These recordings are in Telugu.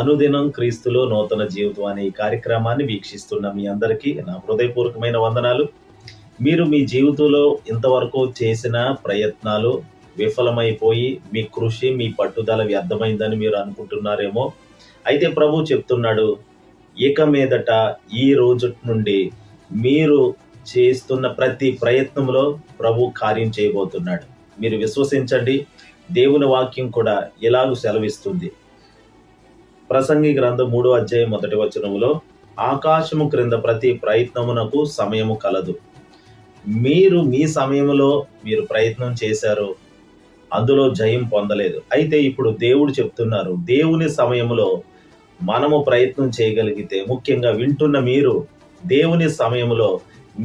అనుదినం క్రీస్తులో నూతన జీవితం అనే ఈ కార్యక్రమాన్ని వీక్షిస్తున్న మీ అందరికీ నా హృదయపూర్వకమైన వందనాలు. మీరు మీ జీవితంలో ఇంతవరకు చేసిన ప్రయత్నాలు విఫలమైపోయి మీ కృషి మీ పట్టుదల వ్యర్థమైందని మీరు అనుకుంటున్నారేమో. అయితే ప్రభు చెప్తున్నాడు ఇక మీదట ఈ రోజు నుండి మీరు చేస్తున్న ప్రతి ప్రయత్నంలో ప్రభు కార్యం చేయబోతున్నాడు. మీరు విశ్వసించండి దేవుని వాక్యం కూడా ఇలాగ సెలవిస్తుంది. ప్రసంగి గ్రంథం మూడో అధ్యాయం మొదటి వచనములో ఆకాశము క్రింద ప్రతి ప్రయత్నమునకు సమయము కలదు. మీరు మీ సమయంలో మీరు ప్రయత్నం చేశారు అందులో జయం పొందలేదు. అయితే ఇప్పుడు దేవుడు చెప్తున్నారు దేవుని సమయంలో మనము ప్రయత్నం చేయగలిగితే ముఖ్యంగా వింటున్న మీరు దేవుని సమయంలో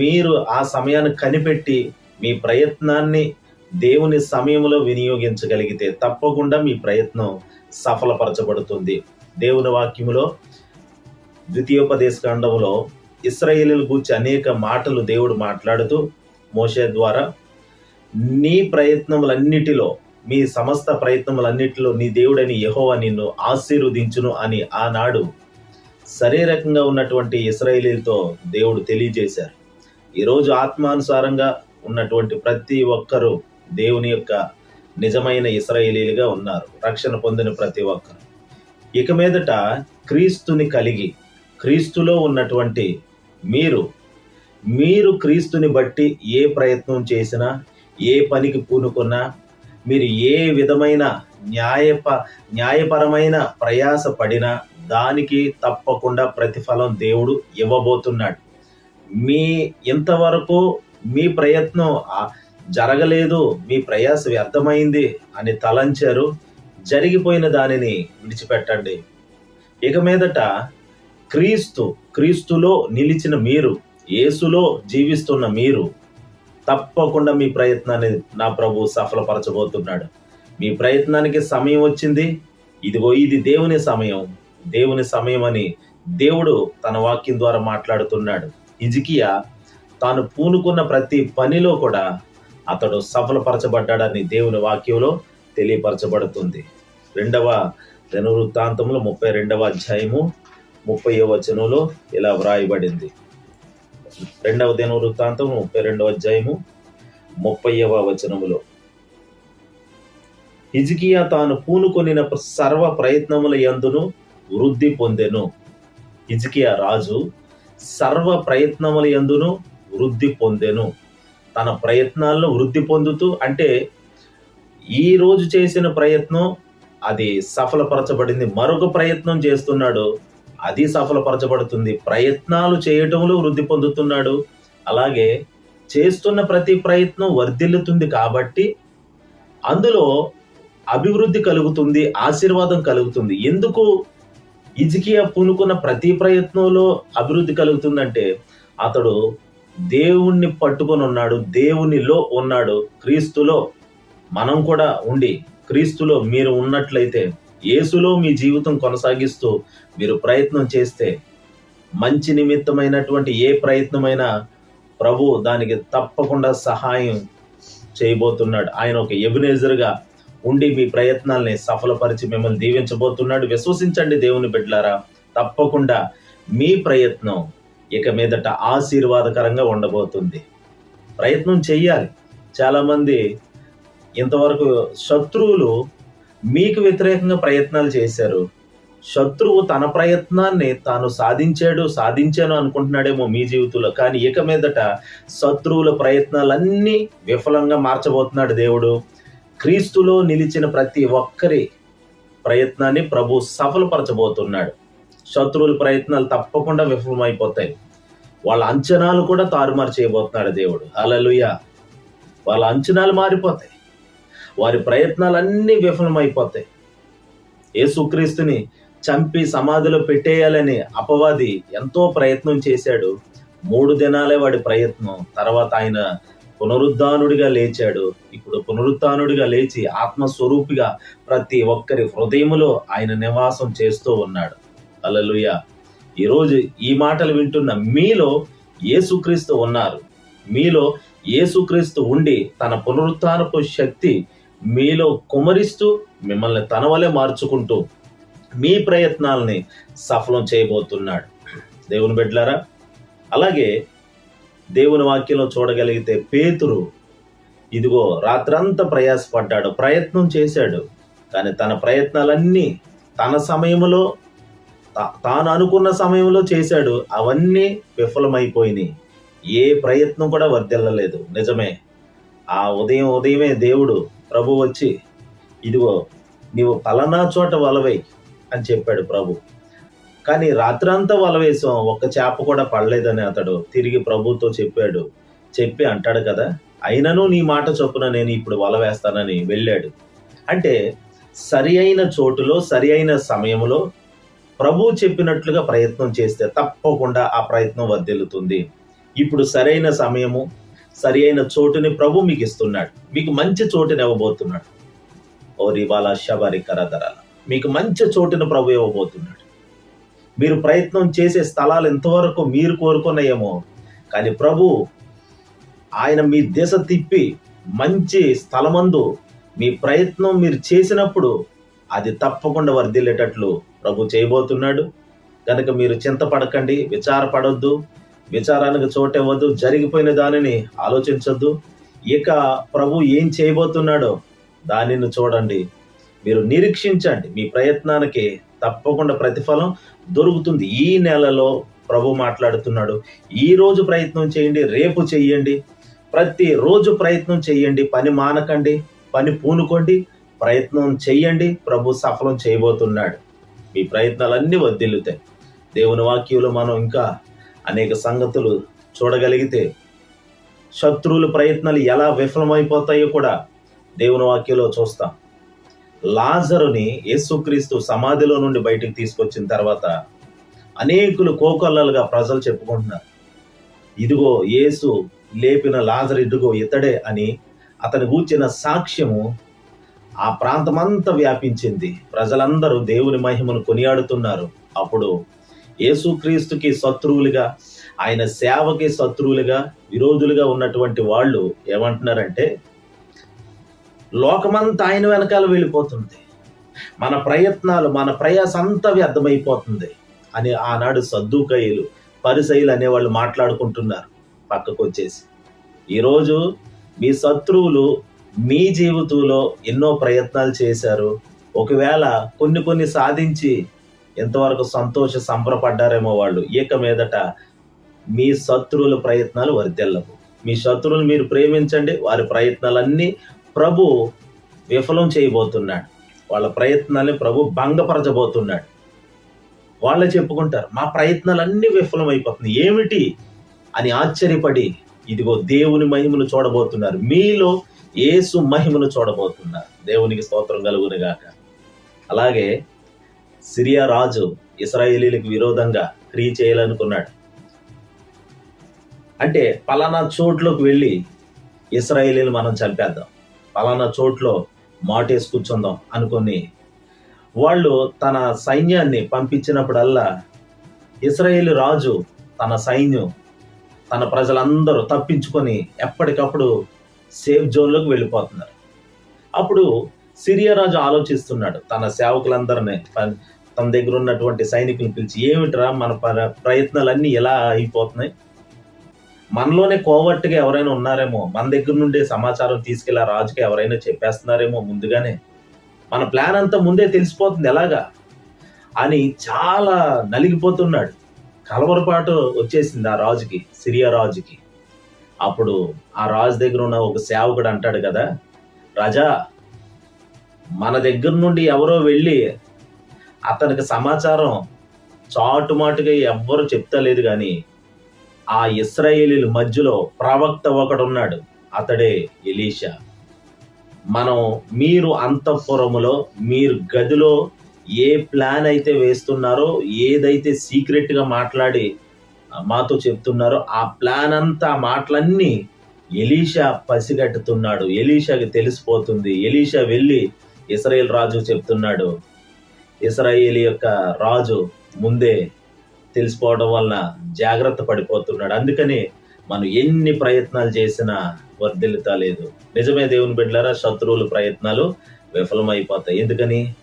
మీరు ఆ సమయాన్ని కనిపెట్టి మీ ప్రయత్నాన్ని దేవుని సమయంలో వినియోగించగలిగితే తప్పకుండా మీ ప్రయత్నం సఫలపరచబడుతుంది. దేవుని వాక్యములో ద్వితీయోపదేశ ఖండంలో ఇస్రాయేలీల గురించి అనేక మాటలు దేవుడు మాట్లాడుతూ మోషే ద్వారా నీ ప్రయత్నములన్నిటిలో మీ సమస్త ప్రయత్నములన్నిటిలో నీ దేవుడని యెహోవా నిన్ను ఆశీర్వదించును అని ఆనాడు శరీరకంగా ఉన్నటువంటి ఇస్రాయేలీలతో దేవుడు తెలియజేశారు. ఈరోజు ఆత్మానుసారంగా ఉన్నటువంటి ప్రతి ఒక్కరూ దేవుని యొక్క నిజమైన ఇస్రాయేలీలుగా ఉన్నారు. రక్షణ పొందిన ప్రతి ఒక్కరు. ఇక మీదట క్రీస్తుని కలిగి క్రీస్తులో ఉన్నటువంటి మీరు మీరు క్రీస్తుని బట్టి ఏ ప్రయత్నం చేసినా ఏ పనికి పూనుకున్నా మీరు ఏ విధమైన న్యాయప న్యాయపరమైన ప్రయాస పడినా దానికి తప్పకుండా ప్రతిఫలం దేవుడు ఇవ్వబోతున్నాడు. మీ ఇంతవరకు మీ ప్రయత్నం జరగలేదు మీ ప్రయాస వ్యర్థమైంది అని తలంచారు. జరిగిపోయిన దానిని విడిచిపెట్టండి. ఇక మీదట క్రీస్తు క్రీస్తులో నిలిచిన మీరు యేసులో జీవిస్తున్న మీరు తప్పకుండా మీ ప్రయత్నాన్ని నా ప్రభు సఫలపరచబోతున్నాడు. మీ ప్రయత్నానికి సమయం వచ్చింది. ఇదిగో ఇది దేవుని సమయం. దేవుని సమయం అని దేవుడు తన వాక్యం ద్వారా మాట్లాడుతున్నాడు. ఇజికియా తాను పూనుకున్న ప్రతి పనిలో కూడా అతడు సఫలపరచబడ్డాడని దేవుని వాక్యంలో తెలియపరచబడుతుంది. రెండవ దినవృత్తాంతంలో ముప్పై రెండవ అధ్యాయము ముప్పై వచనంలో ఇలా వ్రాయబడింది. రెండవ దినవృత్తాంతం ముప్పై రెండవ అధ్యాయము ముప్పైవ వచనములో. హిజికియా తాను పూనుకొనిన సర్వ ప్రయత్నముల యందును వృద్ధి పొందెను. హిజికియా రాజు సర్వ ప్రయత్నముల యందును వృద్ధి పొందెను. తన ప్రయత్నాల్లో వృద్ధి పొందుతూ అంటే ఈ రోజు చేసిన ప్రయత్నం అది సఫలపరచబడింది. మరొక ప్రయత్నం చేస్తున్నాడు. అది సఫలపరచబడుతుంది. ప్రయత్నాలు చేయటంలో వృద్ధి పొందుతున్నాడు. అలాగే చేస్తున్న ప్రతి ప్రయత్నం వర్ధిల్లుతుంది కాబట్టి అందులో అభివృద్ధి కలుగుతుంది ఆశీర్వాదం కలుగుతుంది. ఎందుకు ఇజికియా పూనుకున్న ప్రతి ప్రయత్నంలో అభివృద్ధి కలుగుతుందంటే అతడు దేవుణ్ణి పట్టుకొని ఉన్నాడు దేవునిలో ఉన్నాడు క్రీస్తులో మనం కూడా ఉండి క్రీస్తులో మీరు ఉన్నట్లయితే యేసులో మీ జీవితం కొనసాగిస్తూ మీరు ప్రయత్నం చేస్తే మంచి నిమిత్తమైనటువంటి ఏ ప్రయత్నమైనా ప్రభు దానికి తప్పకుండా సహాయం చేయబోతున్నాడు. ఆయన ఒక ఎబినేజర్గా ఉండి మీ ప్రయత్నాల్ని సఫలపరిచి మిమ్మల్ని దీవించబోతున్నాడు. విశ్వసించండి దేవుని బిడ్డలారా. తప్పకుండా మీ ప్రయత్నం ఇక మీదట ఆశీర్వాదకరంగా ఉండబోతుంది. ప్రయత్నం చెయ్యాలి. చాలామంది ఇంతవరకు శత్రువులు మీకు వ్యతిరేకంగా ప్రయత్నాలు చేశారు. శత్రువు తన ప్రయత్నాన్ని తాను సాధించాడు సాధించాను అనుకుంటున్నాడేమో మీ జీవితంలో. కానీ ఇక మీదట శత్రువుల ప్రయత్నాలన్నీ విఫలంగా మార్చబోతున్నాడు దేవుడు. క్రీస్తులో నిలిచిన ప్రతి ఒక్కరి ప్రయత్నాన్ని ప్రభు సఫలపరచబోతున్నాడు. శత్రువుల ప్రయత్నాలు తప్పకుండా విఫలమైపోతాయి. వాళ్ళ అంచనాలు కూడా తారుమారు చేయబోతున్నాడు దేవుడు. అలలుయ వాళ్ళ అంచనాలు మారిపోతాయి. వారి ప్రయత్నాలన్నీ విఫలమైపోతాయి. యేసుక్రీస్తుని చంపి సమాధిలో పెట్టేయాలని అపవాది ఎంతో ప్రయత్నం చేశాడు. మూడు దినాలే వాడి ప్రయత్నం. తర్వాత ఆయన పునరుద్ధానుడిగా లేచాడు. ఇప్పుడు పునరుద్ధానుడిగా లేచి ఆత్మస్వరూపిగా ప్రతి ఒక్కరి హృదయములో ఆయన నివాసం చేస్తూ ఉన్నాడు. అలలుయ ఈరోజు ఈ మాటలు వింటున్న మీలో యేసుక్రీస్తు ఉన్నారు. మీలో యేసుక్రీస్తు ఉండి తన పునరుత్నపు శక్తి మీలో కుమరిస్తూ మిమ్మల్ని తన వలె మార్చుకుంటూ మీ ప్రయత్నాలని సఫలం చేయబోతున్నాడు. దేవుని బిడ్డలారా అలాగే దేవుని వాక్యంలో చూడగలిగితే పేతురు ఇదిగో రాత్రంతా ప్రయాసపడ్డాడు ప్రయత్నం చేశాడు. కానీ తన ప్రయత్నాలన్నీ తన సమయంలో తా- తాను అనుకున్న సమయంలో చేశాడు. అవన్నీ విఫలమైపోయినాయి. ఏ ప్రయత్నం కూడా వర్దిల్లలేదు నిజమే ఆ ఉదయం ఉదయమే దేవుడు ప్రభు వచ్చి ఇదిగో నీవు పలానా చోట వలవై అని చెప్పాడు ప్రభు. కానీ రాత్రంతా వలవేసాం ఒక్క చేప కూడా పడలేదని అతడు తిరిగి ప్రభుతో చెప్పాడు. చెప్పి అంటాడు కదా అయినను నీ మాట చొప్పున నేను ఇప్పుడు వల వేస్తానని వెళ్ళాడు. అంటే సరి అయిన చోటులో సరి అయిన సమయంలో ప్రభు చెప్పినట్లుగా ప్రయత్నం చేస్తే తప్పకుండా ఆ ప్రయత్నం వర్దిల్లుతుంది ఇప్పుడు సరైన సమయము సరి అయిన చోటుని ప్రభు మీకు ఇస్తున్నాడు. మీకు మంచి చోటుని ఇవ్వబోతున్నాడు. ఓ రివాల శబరి కరదరాల. మీకు మంచి చోటును ప్రభు ఇవ్వబోతున్నాడు. మీరు ప్రయత్నం చేసే స్థలాలు ఎంతవరకు మీరు కోరుకున్నాయేమో కానీ ప్రభు ఆయన మీ దిశ తిప్పి మంచి స్థలమందు మీ ప్రయత్నం మీరు చేసినప్పుడు అది తప్పకుండా వర్ధిల్లేటట్లు ప్రభు చేయబోతున్నాడు. కనుక మీరు చింతపడకండి విచారపడొద్దు. విచారానికి చోటివ్వద్దు జరిగిపోయిన దానిని ఆలోచించద్దు. ఇక ప్రభు ఏం చేయబోతున్నాడో దానిని చూడండి. మీరు నిరీక్షించండి. మీ ప్రయత్నానికి తప్పకుండా ప్రతిఫలం దొరుకుతుంది. ఈ నెలలో ప్రభు మాట్లాడుతున్నాడు. ఈ రోజు ప్రయత్నం చేయండి రేపు చెయ్యండి ప్రతి రోజు ప్రయత్నం చేయండి. పని మానకండి పని పూనుకోండి. ప్రయత్నం చేయండి. ప్రభు సఫలం చేయబోతున్నాడు. మీ ప్రయత్నాలన్నీ వర్ధిల్లుతాయి దేవుని వాక్యంలో మనం ఇంకా అనేక సంగతులు చూడగలిగితే శత్రువుల ప్రయత్నాలు ఎలా విఫలమైపోతాయో కూడా దేవుని వాక్యంలో చూస్తాం. లాజరుని యేసుక్రీస్తు సమాధిలో నుండి బయటికి తీసుకొచ్చిన తర్వాత అనేకులు కోకొల్లలుగా ప్రజలు చెప్పుకుంటున్నారు. ఇదిగో యేసు లేపిన లాజర్ ఇదిగో ఇతడే అని అతని కూర్చిన సాక్ష్యము ఆ ప్రాంతమంతా వ్యాపించింది. ప్రజలందరూ దేవుని మహిమను కొనియాడుతున్నారు. అప్పుడు యేసుక్రీస్తుకి శత్రువులుగా ఆయన సేవకి శత్రువులుగా విరోధులుగా ఉన్నటువంటి వాళ్ళు ఏమంటున్నారంటే లోకమంతా ఆయన వెనకాల వెళ్ళిపోతుంది. మన ప్రయత్నాలు మన ప్రయాస అంతా వ్యర్థమైపోతుంది అని ఆనాడు సద్దుకయ్యలు పరిసైలు అనేవాళ్ళు మాట్లాడుకుంటున్నారు పక్కకు వచ్చేసి ఈరోజు మీ శత్రువులు మీ జీవితంలో ఎన్నో ప్రయత్నాలు చేశారు. ఒకవేళ కొన్ని కొన్ని సాధించి ఎంతవరకు సంతోష సంబరపడ్డారేమో వాళ్ళు. ఇక మీదట మీ శత్రువుల ప్రయత్నాలు వర్దెల్లవు మీ శత్రువులు మీరు ప్రేమించండి వారి ప్రయత్నాలన్నీ ప్రభు విఫలం చేయబోతున్నాడు. వాళ్ళ ప్రయత్నాన్ని ప్రభు భంగపరచబోతున్నాడు. వాళ్ళే చెప్పుకుంటారు మా ప్రయత్నాలన్నీ విఫలం ఏమిటి? అని ఆశ్చర్యపడి ఇదిగో దేవుని మహిమను చూడబోతున్నారు. మీలో యేసు మహిమను చూడబోతున్నారు. దేవునికి స్తోత్రం కలుగునిగాక. అలాగే సిరియా రాజు ఇస్రాయేలీలకు విరోధంగా క్రియ చేయాలనుకున్నాడు. అంటే పలానా చోట్లోకి వెళ్ళి ఇస్రాయేలీలు మనం చంపేద్దాం. పలానా చోట్లో మాటేసి కూర్చుందాం అనుకొని వాళ్ళు తన సైన్యాన్ని పంపించినప్పుడల్లా ఇస్రాయేల్ రాజు తన సైన్యం తన ప్రజలందరూ తప్పించుకొని ఎప్పటికప్పుడు సేఫ్ జోన్లోకి వెళ్ళిపోతున్నారు. అప్పుడు సిరియా రాజు ఆలోచిస్తున్నాడు తన సేవకులందరినీ తన దగ్గర ఉన్నటువంటి సైనికులను పిలిచి ఏమిట్రా మన ప్రయత్నాలన్నీ ఎలా అయిపోతున్నాయి? మనలోనే కోవర్ట్గా ఎవరైనా ఉన్నారేమో మన దగ్గర నుండే సమాచారం తీసుకెళ్ళి ఆ రాజుకి ఎవరైనా చెప్పేస్తున్నారేమో ముందుగానే మన ప్లాన్ అంతా ముందే తెలిసిపోతుంది ఎలాగా? అని చాలా నలిగిపోతున్నాడు. కలవరపాటు వచ్చేసింది ఆ రాజుకి సిరియా రాజుకి. అప్పుడు ఆ రాజు దగ్గర ఉన్న ఒక సేవకుడు అంటాడు కదా రాజా మన దగ్గర నుండి ఎవరో వెళ్ళి అతనికి సమాచారం చాటుమాటుగా ఎవ్వరు చెప్తలేదు కానీ ఆ ఇస్రాయేలీల మధ్యలో ప్రవక్త ఒకడున్నాడు అతడే ఎలీషా. మనం మీరు అంతఃపురములో మీరు గదిలో ఏ ప్లాన్ అయితే వేస్తున్నారో ఏదైతే సీక్రెట్గా మాట్లాడి మాతో చెప్తున్నారో ఆ ప్లాన్ అంతా మాటలన్నీ ఎలీషా పసిగట్టుతున్నాడు. ఎలీషాకి తెలిసిపోతుంది. ఎలీషా వెళ్ళి ఇస్రాయేల్ రాజు చెప్తున్నాడు ఇస్రాయేల్ యొక్క రాజు ముందే తెలిసిపోవడం వలన జాగ్రత్త పడిపోతున్నాడు. అందుకని మనం ఎన్ని ప్రయత్నాలు చేసినా వర్ధిల్లుతా లేదు. నిజమే దేవుని బిడ్డలారా శత్రువుల ప్రయత్నాలు విఫలమైపోతాయి. ఎందుకని?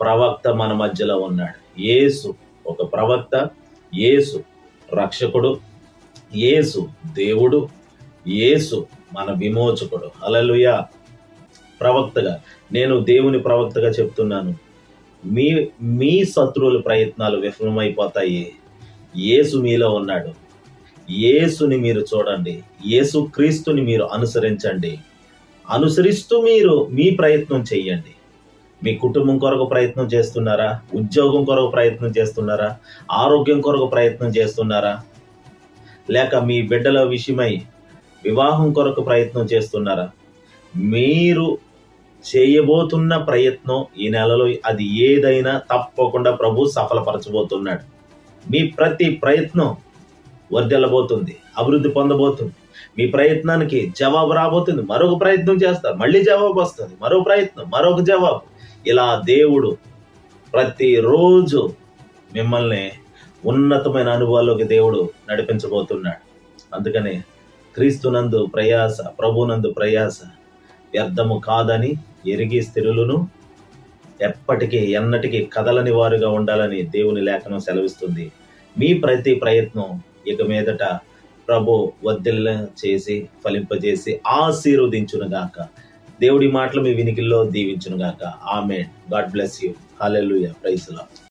ప్రవక్త మన మధ్యలో ఉన్నాడు. యేసు ఒక ప్రవక్త యేసు రక్షకుడు యేసు దేవుడు యేసు మన విమోచకుడు. అలలుయ ప్రవక్తగా నేను దేవుని ప్రవక్తగా చెప్తున్నాను. మీ మీ శత్రువుల ప్రయత్నాలు విఫలమైపోతాయి. యేసు మీలో ఉన్నాడు. యేసుని మీరు చూడండి. యేసు క్రీస్తుని మీరు అనుసరించండి. అనుసరిస్తూ మీరు మీ ప్రయత్నం చెయ్యండి మీ కుటుంబం కొరకు ప్రయత్నం చేస్తున్నారా? ఉద్యోగం కొరకు ప్రయత్నం చేస్తున్నారా? ఆరోగ్యం కొరకు ప్రయత్నం చేస్తున్నారా? లేక మీ బిడ్డల విషయమై వివాహం కొరకు ప్రయత్నం చేస్తున్నారా? మీరు చేయబోతున్న ప్రయత్నం ఈ నెలలో అది ఏదైనా తప్పకుండా ప్రభు సఫలపరచబోతున్నాడు. మీ ప్రతి ప్రయత్నం వర్దెల్లబోతుంది అభివృద్ధి పొందబోతుంది. మీ ప్రయత్నానికి జవాబు రాబోతుంది మరొక ప్రయత్నం చేస్తారు మళ్ళీ జవాబు వస్తుంది మరో ప్రయత్నం మరొక జవాబు. ఇలా దేవుడు ప్రతిరోజు మిమ్మల్ని ఉన్నతమైన అనుభవాల్లోకి దేవుడు నడిపించబోతున్నాడు. అందుకనే క్రీస్తునందు ప్రయాస ప్రభునందు ప్రయాస వ్యర్థము కాదని ఎరిగి స్థిరులను ఎప్పటికీ ఎన్నటికీ కదలని వారుగా ఉండాలని దేవుని లేఖనం సెలవిస్తుంది. మీ ప్రతి ప్రయత్నం ఇక మీదట ప్రభు వద్దిల్ల చేసి ఫలింపజేసి ఆశీర్వదించునుగాక. దేవుడి మాటలు మీ వినికిల్లో దీవించునుగాక. ఆమె గాడ్ బ్లెస్ యూ. హాలెలుయ ప్రైస్లా